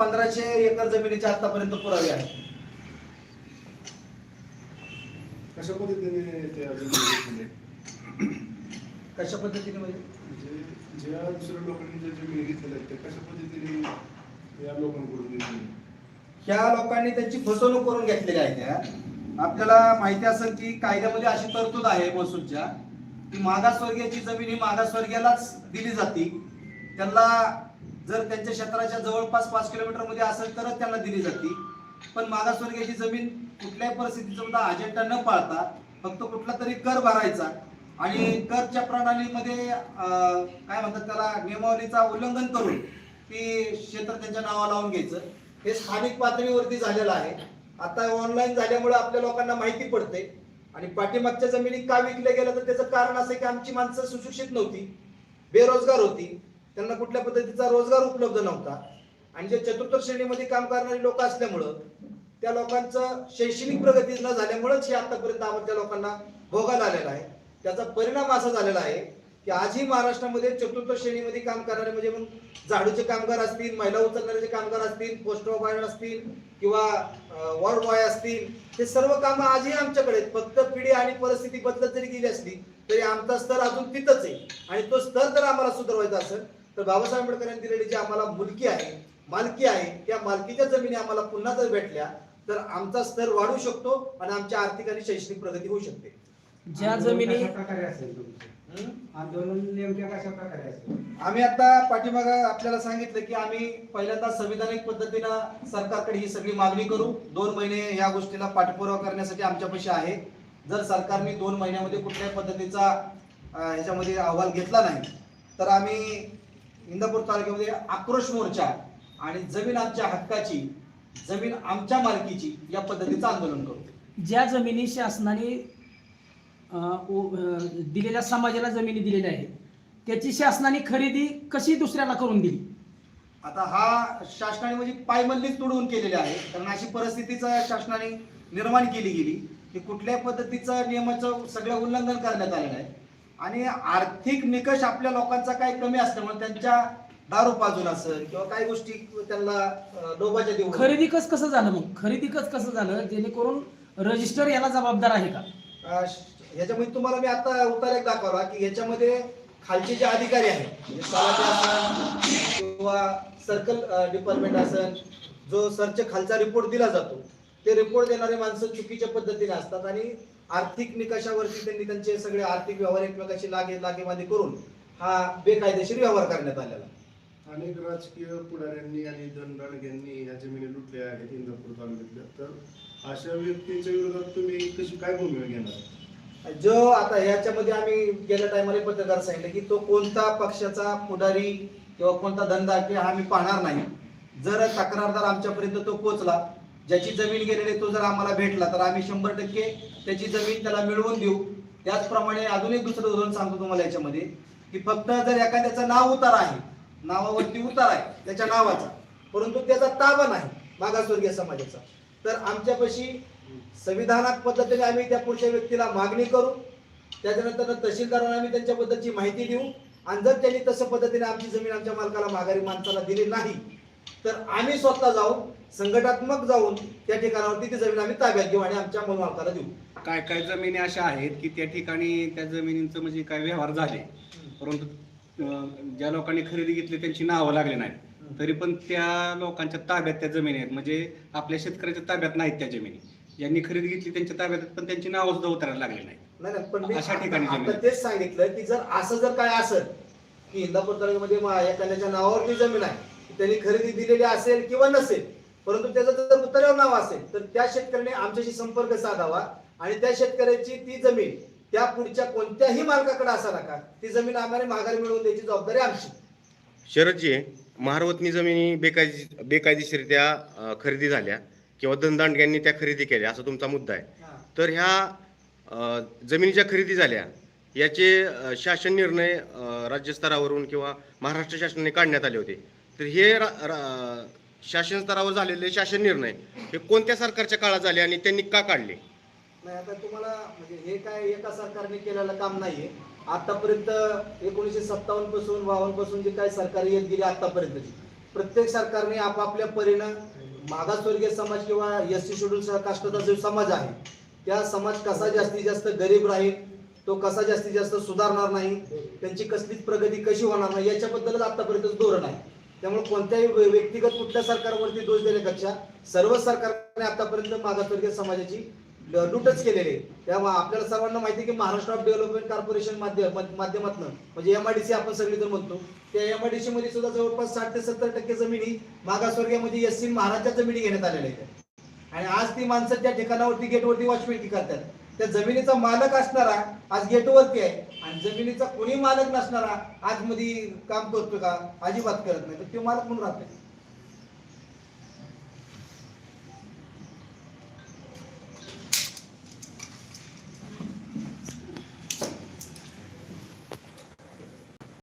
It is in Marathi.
पंधराशे एकर जमिनीचे आतापर्यंत पुरावे आहेत कशा पद्धतीने ते अजून घेतलेले? कशा पद्धतीने म्हणजे म्हणजे ज्या दुसऱ्या लोकांनी ज्या जमिनी घेतलेल्या आहेत त्या कशा पद्धतीने या लोकांकडून? ह्या लोकांनी त्यांची फसवणूक करून घेतलेली आहे त्या आपल्याला माहिती असेल की कायद्यामध्ये अशी तरतूद आहे महसूलच्या की मागासवर्गीयाची जमीन ही मागासवर्गीयालाच दिली जाते त्यांना जर त्यांच्या क्षेत्राच्या जवळपास पाच किलोमीटरमध्ये असेल तरच त्यांना दिली जाते. पण मागासवर्गीयाची जमीन कुठल्याही परिस्थितीचा सुद्धा अजेंडा न पाळता फक्त कुठला तरी कर भरायचा आणि करच्या प्रणालीमध्ये काय म्हणतात त्याला नियमावलीचा उल्लंघन करून ती क्षेत्र त्यांच्या नावा लावून घ्यायचं. हे स्थानिक पातळीवरती झालेलं आहे. आता ऑनलाईन झाल्यामुळे आपल्या लोकांना माहिती पडते. आणि पाठीमागच्या जमिनी का विकल्या गेल्या तर त्याचं कारण असं की आमची माणसं सुशिक्षित नव्हती बेरोजगार होती. त्यांना कुठल्या पद्धतीचा रोजगार उपलब्ध नव्हता. आणि जे चतुर्थ श्रेणीमध्ये काम करणारी लोक असल्यामुळं त्या लोकांचं शैक्षणिक प्रगती न झाल्यामुळेच हे आतापर्यंत आपल्या लोकांना भोगायला आलेला आहे. त्याचा परिणाम असा झालेला आहे की आजही महाराष्ट्रामध्ये चतुर्थ श्रेणीमध्ये काम करणारे म्हणजे मग झाडूचे कामगार असतील महिला उचलणारे कामगार असतील पोस्ट बॉय असतील किंवा वॉर्ड बॉय असतील हे सर्व कामं आजही आमच्याकडे आहेत. फक्त पिढी आणि परिस्थिती बदलत जरी गेली असली तरी आमचा स्तर अजून तिथंच आहे. आणि तो स्तर जर आम्हाला सुधारवायचा असेल तर बाबासाहेब आंबेडकरांनी दिलेली जी आम्हाला मुलकी आहे मालकी आहे त्या मालकीच्या जमिनी आम्हाला पुन्हा जर भेटल्या तर आमचा स्तर वाढू शकतो आणि आमची आर्थिक आणि शैक्षणिक प्रगती होऊ शकते. ज्या जमिनी आम्ही आता पाठीमाग आपल्याला सांगितलं की आम्ही पहिल्यांदा संविधानिक पद्धतीनं सरकारकडे ही सगळी मागणी करू. दोन महिने या गोष्टीला पाठपुरावा करण्यासाठी आमच्यापाशी आहे. जर सरकारने दोन महिन्यामध्ये कुठल्याही पद्धतीचा ह्याच्यामध्ये अहवाल घेतला नाही तर आम्ही इंदापूर तालुक्यामध्ये आक्रोश मोर्चा आणि जमीन आमच्या हक्काची जमीन आमच्या मालकीची या पद्धतीचं आंदोलन करू. ज्या जमिनी शासनाने दिलेल्या समाजाला जमिनी दिलेल्या आहेत त्याची शासनाने खरेदी कशी दुसऱ्याला करून दिली? आता हा शासनाने म्हणजे पायमल्लीच तुडवून केलेले आहे कारण अशी परिस्थितीच शासनाने निर्माण केली गेली की कुठल्याही पद्धतीचं नियमाचं सगळं उल्लंघन करण्यात आलेलं आहे. आणि आर्थिक निकष आपल्या लोकांचा काही कमी असल्यामुळे त्यांच्या दारू पाजून असेल किंवा काही गोष्टी त्यांना लोभाच्या देऊ खरेदी कस कसं झालं मग? खरेदी कस कसं झालं? जेणेकरून रजिस्टर याला जबाबदार आहे का? ह्याच्यामध्ये तुम्हाला मी आता उतार एक दाखवला की ह्याच्यामध्ये खालचे जे अधिकारी आहेत म्हणजे किंवा सर्कल डिपार्टमेंट असेल जो सरच्या खालचा रिपोर्ट दिला जातो ते रिपोर्ट देणारे माणसं चुकीच्या पद्धतीने असतात आणि आर्थिक निकषावरती त्यांनी त्यांचे सगळे आर्थिक व्यवहार एकमेकाशी लागे लागेबांधे करून हा बेकायदेशीर व्यवहार करण्यात आलेला अनेक राजकीय पुढाऱ्यांनी आणि दंडाळग्यांनी या जमिनी लुटल्या आहेत इंदापूर तालुक्यातल्या. तर अशा व्यक्तींच्या विरोधात तुम्ही कशी काय भूमिका घेणार? जो आता ह्याच्यामध्ये आम्ही गेल्या टायमाला पत्रकार सांगितलं की तो कोणता पक्षाचा पुढारी किंवा कोणता धंदा की हा आम्ही पाहणार नाही. जर तक्रारदार आमच्यापर्यंत तो पोहोचला ज्याची जमीन गेलेली तो जर आम्हाला भेटला तर आम्ही शंभर टक्के त्याची जमीन त्याला मिळवून देऊ. त्याचप्रमाणे अजून एक दुसरं उदाहरण सांगतो तुम्हाला याच्यामध्ये की फक्त जर एखाद्याचं नाव उतार आहे नावावरती उतार आहे त्याच्या नावाचा परंतु त्याचा ताबा नाही मागासवर्गीय समाजाचा तर आमच्यापाशी संविधानात पद्धतीने आम्ही त्या पुढच्या व्यक्तीला मागणी करू. त्याच्यानंतर तहसीलदारांना आम्ही त्यांच्याबद्दलची माहिती देऊ. आणि जर त्यांनी तसं पद्धतीने आमची जमीन आमच्या मालकाला माघारी माणसाला दिली नाही तर आम्ही स्वतः जाऊन संघटात्मक जाऊन त्या ठिकाणावरती ती जमीन आम्ही ताब्यात घेऊ आणि आमच्या मालकाला देऊ. काय काय जमिनी अशा आहेत की त्या ठिकाणी त्या जमिनींचं म्हणजे काय व्यवहार झाले? परंतु ज्या लोकांनी खरेदी घेतली त्यांची नावं लागली नाही तरी पण त्या लोकांच्या ताब्यात त्या जमिनी आहेत. म्हणजे आपल्या शेतकऱ्याच्या ताब्यात नाहीत त्या जमिनी. ज्यांनी खरेदी घेतली त्यांच्या ताब्यात पण त्यांची नावं सुद्धा उतरायला लागली नाही पण अशा ठिकाणी तेच सांगितलं की जर असं जर काय असेल की इंदापूर तालुक्यामध्ये एखाद्याच्या नावावरती जमीन आहे त्यांनी खरेदी दिलेली असेल किंवा नसेल परंतु त्याचं जर उतरावर नाव असेल तर त्या शेतकऱ्याने आमच्याशी संपर्क साधावा आणि त्या शेतकऱ्याची ती जमीन त्या पुढच्या कोणत्याही मालकाकडे असा नका. ती जमीन आम्हाला माघारी मिळवून द्यायची जबाबदारी आमची. शरदजी महारवतनी जमिनी बेकायदेशीर बेकायदेशीरित्या खरेदी झाल्या किंवा दंदांडग्यांनी त्या खरेदी केल्या असा तुमचा मुद्दा आहे. तर ह्या जमिनीच्या खरेदी झाल्या याचे शासन निर्णय राज्यस्तरावरून किंवा महाराष्ट्र शासनाने काढण्यात आले होते. तर हे रा- रा- शासन स्तरावर झालेले शासन निर्णय हे कोणत्या सरकारच्या काळात झाले आणि त्यांनी का काढले? नाही आता तुम्हाला म्हणजे हे काय एका सरकारने केलेलं काम नाहीये. आतापर्यंत एकोणीशे सत्तावन्नपासून बावन्नपासून जे काही सरकार येत गेली आतापर्यंतची प्रत्येक सरकारने आपापल्या परीनं मागासवर्गीय समाज किंवा एस सी शेड्यूल कास्टचा जो समाज आहे त्या समाज कसा जास्तीत जास्त गरीब राहील तो कसा जास्तीत जास्त सुधारणार नाही त्यांची कसलीच प्रगती कशी होणार नाही याच्याबद्दलच आतापर्यंत धोरण आहे. त्यामुळे कोणत्याही व्यक्तिगत कुठल्या सरकारवरती दोष देण्यापेक्षा सर्व सरकारने आतापर्यंत मागासवर्गीय समाजाची लूटच केलेली आहे. त्यामुळे आपल्याला सर्वांना माहिती की महाराष्ट्र ऑफ डेव्हलपमेंट कॉर्पोरेशन माध्यम माध्यमातून म्हणजे एमआयडीसी आपण सगळी जर म्हणतो त्या एमआयडीसी मध्ये सुद्धा जवळपास साठ ते सत्तर टक्के जमिनी मागासवर्गीयमध्ये एस सी महाराजच्या जमिनी घेण्यात आलेल्या आहेत. आणि आज ती माणसं त्या ठिकाणावरती गेटवरती वॉचमेंटी करतात. त्या जमिनीचा मालक असणारा आज गेटवरती आहे. आणि जमिनीचा कोणी मालक नसणारा आजमध्ये काम करतो का? अजिबात करत नाही. तर ते मालक म्हणून राहतोय.